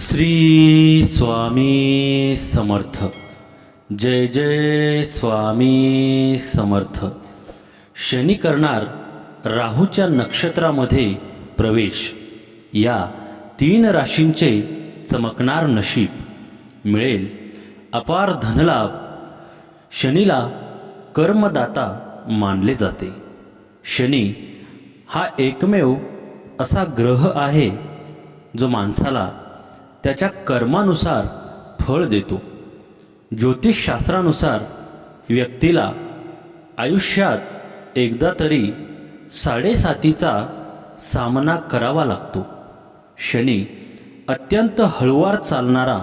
श्री स्वामी समर्थ. जय जय स्वामी समर्थ. शनी करणार राहूच्या नक्षत्रामध्ये प्रवेश. या तीन राशींचे चमकणार नशीब. मिळेल अपार धनलाभ. शनीला कर्मदाता मानले जाते. शनी हा एकमेव असा ग्रह आहे जो माणसाला त्याच्या कर्मानुसार फळ देतो. ज्योतिषशास्त्रानुसार व्यक्तीला आयुष्यात एकदा तरी साडेसातीचा सामना करावा लागतो. शनी अत्यंत हळुवार चालणारा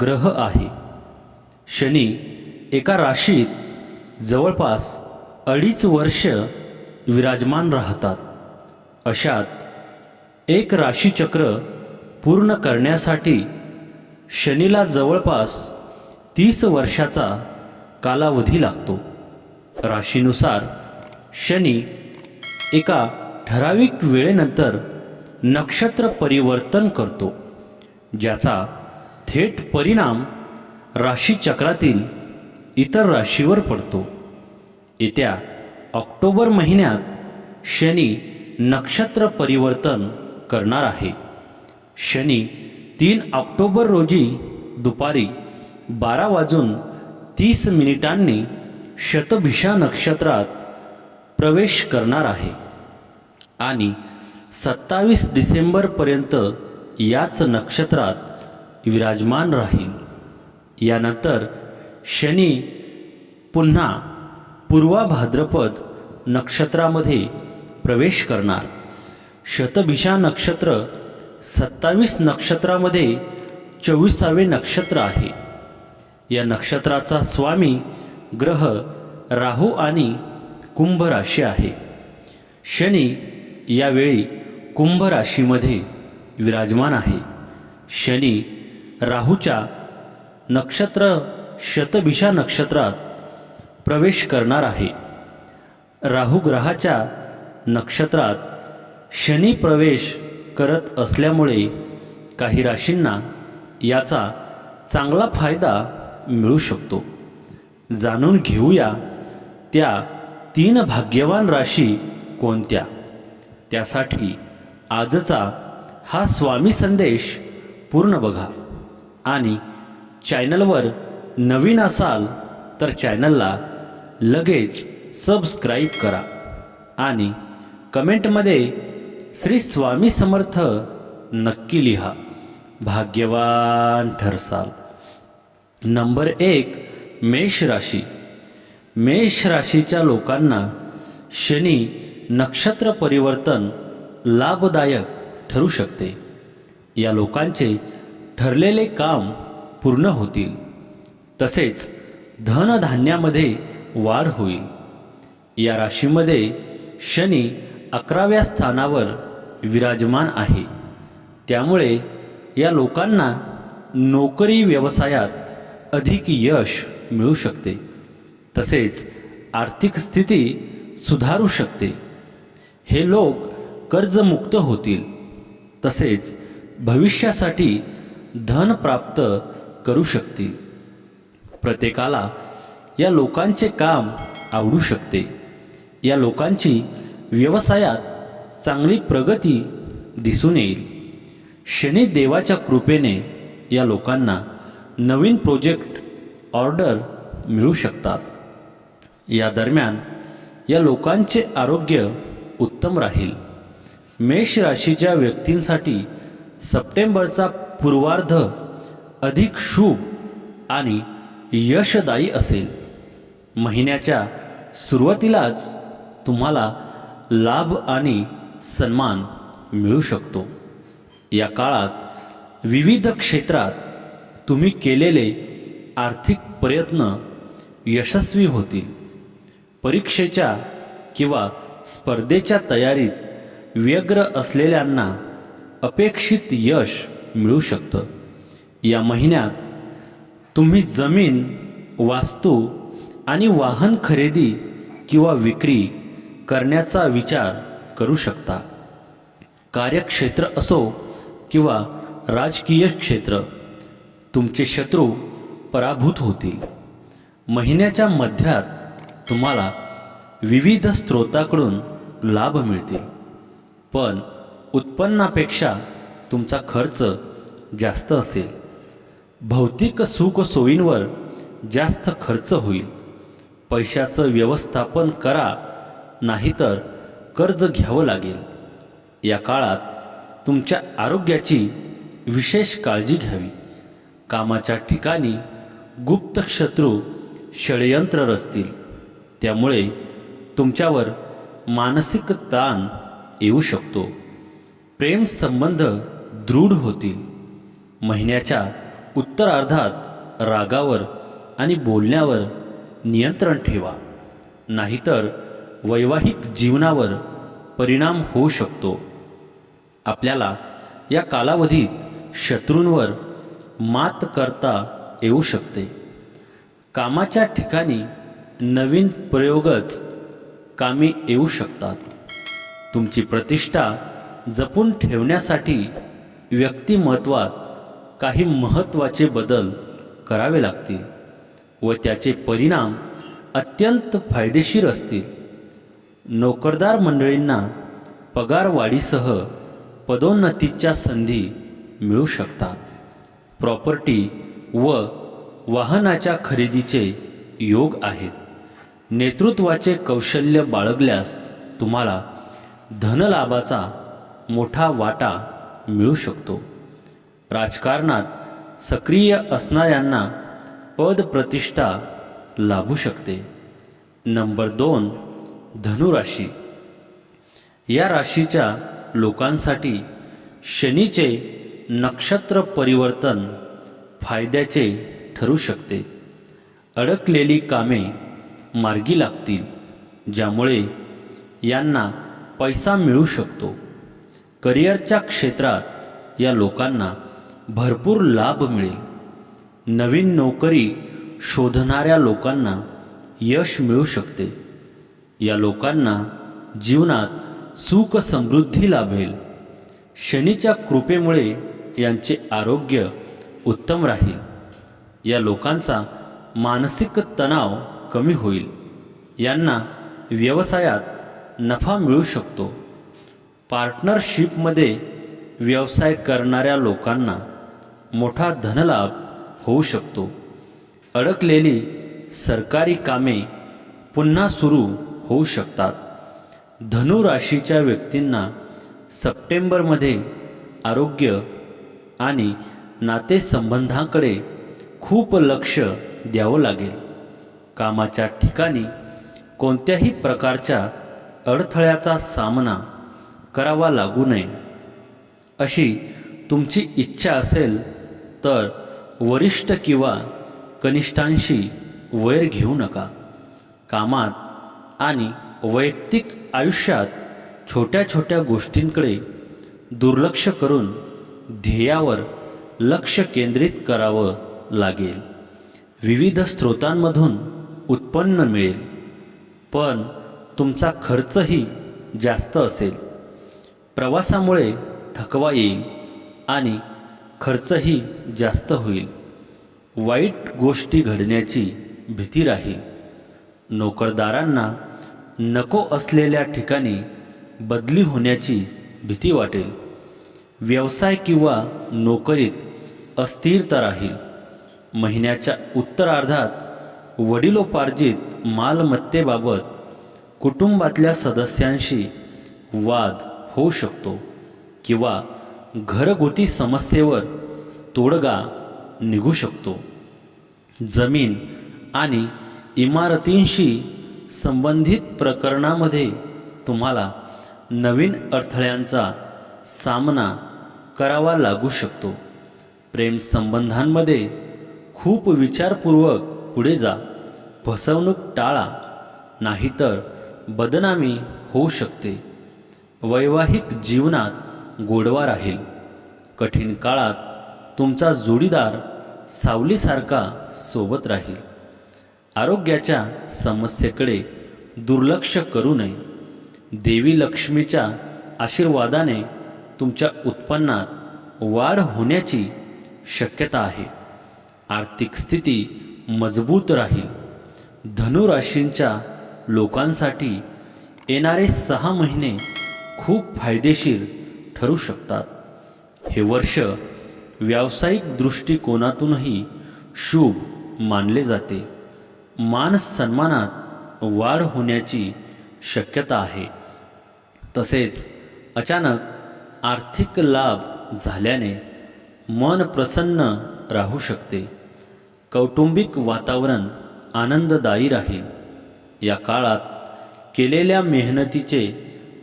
ग्रह आहे. शनी एका राशीत जवळपास अडीच वर्ष विराजमान राहतात. अशात एक राशीचक्र पूर्ण करण्यासाठी शनीला जवळपास तीस वर्षाचा कालावधी लागतो. राशीनुसार शनी एका ठराविक वेळेनंतर नक्षत्र परिवर्तन करतो ज्याचा थेट परिणाम राशीचक्रातील इतर राशीवर पडतो. येत्या ऑक्टोबर महिन्यात शनी नक्षत्र परिवर्तन करणार आहे. शनी तीन ऑक्टोबर रोजी दुपारी बारा वाजून तीस मिनिटांनी शतभिषा नक्षत्रात प्रवेश करणार आहे. आणि सत्तावीस डिसेंबरपर्यंत याच नक्षत्रात विराजमान राहील. यानंतर शनी पुन्हा पूर्वा भाद्रपद नक्षत्रामध्ये प्रवेश करणार. शतभिषा नक्षत्र सत्तावीस नक्षत्रामध्ये चोवीसावे नक्षत्र आहे. या नक्षत्राचा स्वामी ग्रह राहू आणि कुंभ राशी आहे. शनी यावेळी कुंभ राशीमध्ये विराजमान आहे. शनी राहूच्या नक्षत्र शतभिषा नक्षत्रात प्रवेश करणार आहे. राहू ग्रहाच्या नक्षत्रात शनी प्रवेश करत असल्यामुळे काही राशींना याचा चांगला फायदा मिळू शकतो. जाणून घेऊया त्या तीन भाग्यवान राशी कोणत्या? त्यासाठी आजचा हा स्वामी संदेश पूर्ण बघा. आणि चॅनलवर नवीन असाल तर चॅनलला लगेच सबस्क्राईब करा. आणि कमेंटमध्ये श्री स्वामी समर्थ नक्की लिहा. भाग्यवान ठरसाल. नंबर एक मेष राशी. मेष राशीच्या लोकांना शनी नक्षत्र परिवर्तन लाभदायक ठरू शकते. या लोकांचे ठरलेले काम पूर्ण होतील. तसेच धनधान्यामध्ये वाढ होईल. या राशीमध्ये शनी अकराव्या स्थानावर विराजमान आहे. त्यामुळे या लोकांना नोकरी व्यवसायात अधिक यश मिळू शकते. तसेच आर्थिक स्थिती सुधारू शकते. हे लोक कर्जमुक्त होतील. तसेच भविष्यासाठी धन प्राप्त करू शकतील. प्रत्येकाला या लोकांचे काम आवडू शकते. या लोकांची व्यवसायात चांगली प्रगती दिसून येईल. शनी देवाच्या कृपेने या लोकांना नवीन प्रोजेक्ट ऑर्डर मिळू शकतात. या दरम्यान या लोकांचे आरोग्य उत्तम राहील. मेष राशीच्या व्यक्तींसाठी सप्टेंबरचा पूर्वार्ध अधिक शुभ आणि यशदायी असेल. महिन्याच्या सुरुवातीलाच तुम्हाला लाभ आणि सन्मान मिळू शकतो. या काळात विविध क्षेत्रात तुम्ही केलेले आर्थिक प्रयत्न यशस्वी होतील. परीक्षेच्या किंवा स्पर्धेच्या तयारीत व्यग्र असलेल्यांना अपेक्षित यश मिळू शकतं. या महिन्यात तुम्ही जमीन वास्तू आणि वाहन खरेदी किंवा विक्री करण्याचा विचार करू शकता. कार्यक्षेत्र असो किंवा राजकीय क्षेत्र तुमचे शत्रू पराभूत होतील. महिन्याच्या मध्यात तुम्हाला विविध स्रोताकडून लाभ मिळतील. पण उत्पन्नापेक्षा तुमचा खर्च जास्त असेल. भौतिक सुख सोयींवर जास्त खर्च होईल. पैशाचं व्यवस्थापन करा नाहीतर कर्ज घ्यावं लागेल. या काळात तुमच्या आरोग्याची विशेष काळजी घ्यावी. कामाच्या ठिकाणी गुप्त शत्रू षडयंत्र रचतील. त्यामुळे तुमच्यावर मानसिक ताण येऊ शकतो. प्रेम संबंध दृढ होतील. महिन्याच्या उत्तरार्धात रागावर आणि बोलण्यावर नियंत्रण ठेवा. नाहीतर वैवाहिक जीवनावर परिणाम होऊ शकतो. आपल्याला या कालावधीत शत्रूंवर मात करता येऊ शकते. कामाच्या ठिकाणी नवीन प्रयोगच कामी येऊ शकतात. तुमची प्रतिष्ठा जपून ठेवण्यासाठी व्यक्तिमत्वात काही महत्त्वाचे बदल करावे लागतील व त्याचे परिणाम अत्यंत फायदेशीर असतील. नोकरदार मंडळींना पगारवाढीसह पदोन्नतीच्या संधी मिळू शकतात. प्रॉपर्टी व वाहनाच्या खरेदीचे योग आहेत. नेतृत्वाचे कौशल्य बाळगल्यास तुम्हाला धनलाभाचा मोठा वाटा मिळू शकतो. राजकारणात सक्रिय असणाऱ्यांना पदप्रतिष्ठा लाभू शकते. नंबर दोन धनुराशी. या राशीच्या लोकांसाठी शनीचे नक्षत्र परिवर्तन फायद्याचे ठरू शकते. अडकलेली कामे मार्गी लागतील ज्यामुळे यांना पैसा मिळू शकतो. करिअरच्या क्षेत्रात या लोकांना भरपूर लाभ मिळेल. नवीन नोकरी शोधणाऱ्या लोकांना यश मिळू शकते. या लोकांना जीवनात सुख समृद्धी लाभेल. शनीच्या कृपेमुळे यांचे आरोग्य उत्तम राहील. या लोकांचा मानसिक तणाव कमी होईल. यांना व्यवसायात नफा मिळू शकतो. पार्टनरशिपमध्ये व्यवसाय करणाऱ्या लोकांना मोठा धनलाभ होऊ शकतो. अडकलेली सरकारी कामे पुन्हा सुरू होऊ शकतात. धनु राशीच्या व्यक्तींना सप्टेंबरमध्ये आरोग्य आणि नातेसंबंधाकडे खूप लक्ष द्यावं लागेल. कामाच्या ठिकाणी कोणत्याही प्रकारच्या अडथळ्याचा सामना करावा लागू नये. अशी तुमची इच्छा असेल तर वरिष्ठ किंवा कनिष्ठांशी वैर घेऊ नका. कामात आणि वैयक्तिक आयुष्यात छोट्या छोट्या गोष्टींकडे दुर्लक्ष करून ध्येयावर लक्ष केंद्रित करावं लागेल. विविध स्रोतांमधून उत्पन्न मिळेल. पण तुमचा खर्चही जास्त असेल. प्रवासामुळे थकवा येईल आणि खर्चही जास्त होईल. वाईट गोष्टी घडण्याची भीती राहील. नोकरदारांना नको असलेल्या ठिकाणी बदली होण्याची भीती वाटेल. व्यवसाय किंवा नोकरीत अस्थिरता राहील. महिन्याच्या उत्तरार्धात वडिलोपार्जित मालमत्तेबाबत कुटुंबातल्या सदस्यांशी वाद होऊ शकतो किंवा घरगुती समस्येवर तोडगा निघू शकतो. जमीन आणि इमारतींशी संबंधित प्रकरणामध्ये तुम्हाला नवीन अडथळ्यांचा सामना करावा लागू शकतो. प्रेम संबंधांमध्ये खूप विचारपूर्वक पुढे जा. फसवणूक टाळा नाहीतर बदनामी होऊ शकते. वैवाहिक जीवनात गोडवा राहील. कठीण काळात तुमचा जोडीदार सावलीसारखा सोबत राहील. आरोग्याच्या समस्येकडे दुर्लक्ष करू नये. देवी लक्ष्मीच्या आशीर्वादाने तुमच्या उत्पन्नात वाढ होण्याची शक्यता आहे. आर्थिक स्थिती मजबूत राहील. धनुराशींच्या लोकांसाठी येणारे सहा महिने खूप फायदेशीर ठरू शकतात. हे वर्ष व्यावसायिक दृष्टिकोनातूनही शुभ मानले जाते. मान सन्मानात वाढ होण्याची शक्यता आहे. तसेच अचानक आर्थिक लाभ झाल्याने मन प्रसन्न राहू शकते. कौटुंबिक वातावरण आनंददायी राहील. या काळात केलेल्या मेहनतीचे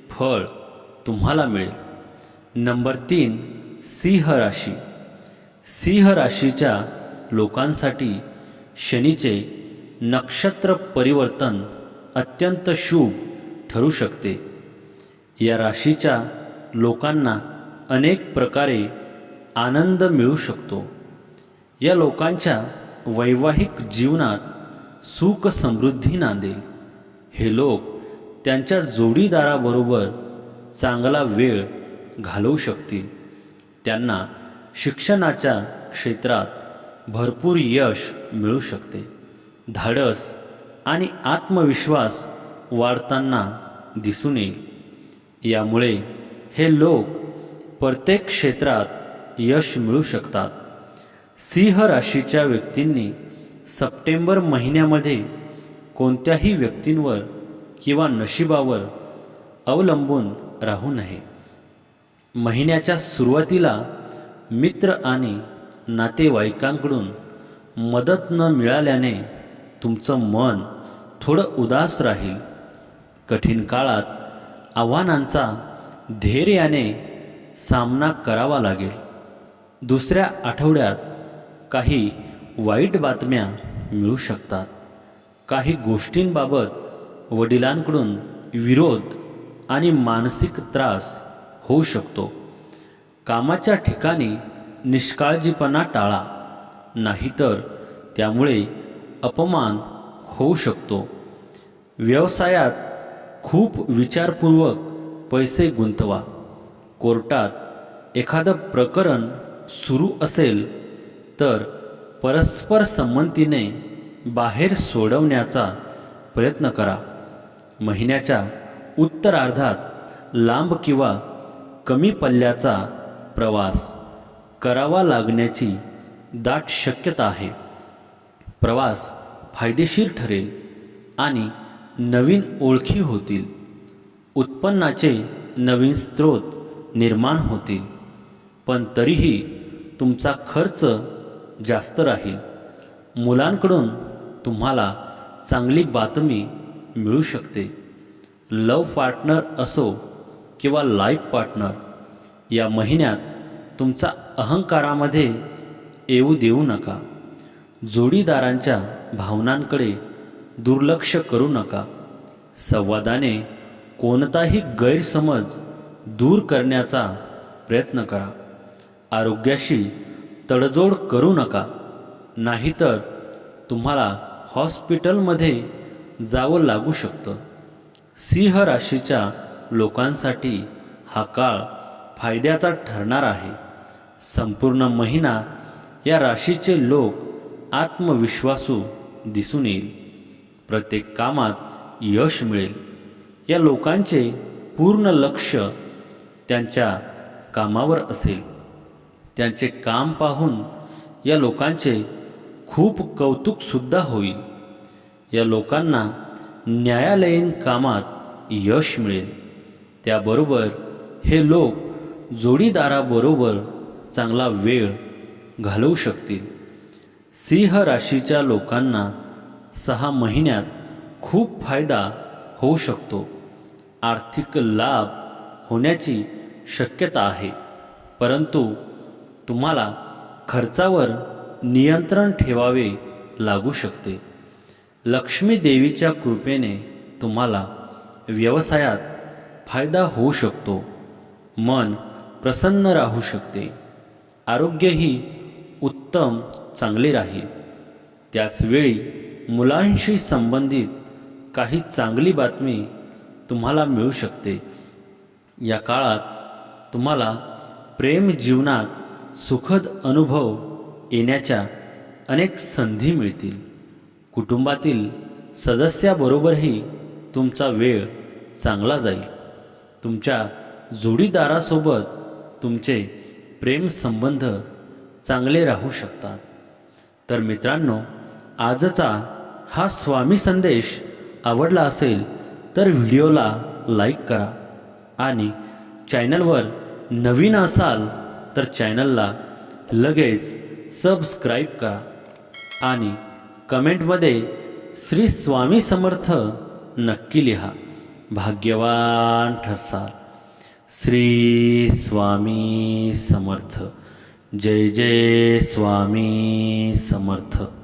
फळ तुम्हाला मिळेल. नंबर तीन सिंह राशी. सिंह राशीच्या लोकांसाठी शनीचे नक्षत्र परिवर्तन अत्यंत शुभ ठरू शकते. या राशीच्या लोकांना अनेक प्रकारे आनंद मिळू शकतो. या लोकांच्या वैवाहिक जीवनात सुख समृद्धी नांदेल. हे लोक त्यांच्या जोडीदाराबरोबर चांगला वेळ घालवू शकतील. त्यांना शिक्षणाच्या क्षेत्रात भरपूर यश मिळू शकते. धाडस आणि आत्मविश्वास वाढताना दिसून येईल. यामुळे हे लोक प्रत्येक क्षेत्रात यश मिळू शकतात. सिंह राशीच्या व्यक्तींनी सप्टेंबर महिन्यामध्ये कोणत्याही व्यक्तींवर किंवा नशिबावर अवलंबून राहू नये. महिन्याच्या सुरुवातीला मित्र आणि नातेवाईकांकडून मदत न मिळाल्याने तुमचं मन थोडं उदास राहील. कठीण काळात आव्हानांचा धैर्याने सामना करावा लागेल. दुसऱ्या आठवड्यात काही वाईट बातम्या मिळू शकतात. काही गोष्टींबाबत वडिलांकडून विरोध आणि मानसिक त्रास होऊ शकतो. कामाच्या ठिकाणी निष्काळजीपणा टाळा. नाहीतर त्यामुळे अपमान होऊ शकतो. व्यवसायात खूप विचारपूर्वक पैसे गुंतवा. कोर्टात एखादं प्रकरण सुरू असेल तर परस्पर संमतीने बाहेर सोडवण्याचा प्रयत्न करा. महिन्याच्या उत्तरार्धात लांब किंवा कमी पल्ल्याचा प्रवास करावा लागण्याची दाट शक्यता आहे. प्रवास फायदेशीर ठरेल आणि नवीन ओळखी होतील. उत्पन्नाचे नवीन स्रोत निर्माण होतील. पण तरीही तुमचा खर्च जास्त राहील. मुलांकडून तुम्हाला चांगली बातमी मिळू शकते. लव पार्टनर असो किंवा लाईफ पार्टनर या महिन्यात तुमचा अहंकारामध्ये येऊ देऊ नका. जोडीदारांच्या भावनांकडे दुर्लक्ष करू नका. संवादाने कोणताही गैरसमज दूर करण्याचा प्रयत्न करा. आरोग्याशी तडजोड करू नका. नाहीतर तुम्हाला हॉस्पिटलमध्ये जावं लागू शकतं. सिंह राशीच्या लोकांसाठी हा काळ फायद्याचा ठरणार आहे. संपूर्ण महिना या राशीचे लोक आत्मविश्वासू दिसून येईल. प्रत्येक कामात यश मिळेल. या लोकांचे पूर्ण लक्ष त्यांच्या कामावर असेल. त्यांचे काम पाहून या लोकांचे खूप कौतुकसुद्धा होईल. या लोकांना न्यायालयीन कामात यश मिळेल. त्याबरोबर हे लोक जोडीदाराबरोबर चांगला वेळ घालवू शकतील. सिंह राशीच्या लोकांना सहा महिन्यात खूप फायदा होऊ शकतो. आर्थिक लाभ होण्याची शक्यता आहे. परंतु तुम्हाला खर्चावर नियंत्रण ठेवावे लागू शकते. लक्ष्मी देवीच्या कृपेने तुम्हाला व्यवसायात फायदा होऊ शकतो. मन प्रसन्न राहू शकते. आरोग्यही उत्तम चांगले राहील. त्याचवेळी मुलांशी संबंधित काही चांगली बातमी तुम्हाला मिळू शकते. या काळात तुम्हाला प्रेम जीवनात सुखद अनुभव येण्याच्या अनेक संधी मिळतील. कुटुंबातील सदस्याबरोबरही तुमचा वेळ चांगला जाईल. तुमच्या जोडीदारासोबत तुमचे प्रेमसंबंध चांगले राहू शकतात. तर मित्रांनो आजचा हा स्वामी संदेश आवडला असेल तर व्हिडिओला लाईक करा आणि चॅनलवर नवीन असाल तर चॅनलला लगेच सबस्क्राईब करा आणि कमेंटमध्ये श्री स्वामी समर्थ नक्की लिहा. भाग्यवान ठरसाल. श्री स्वामी समर्थ. जय जय स्वामी समर्थ.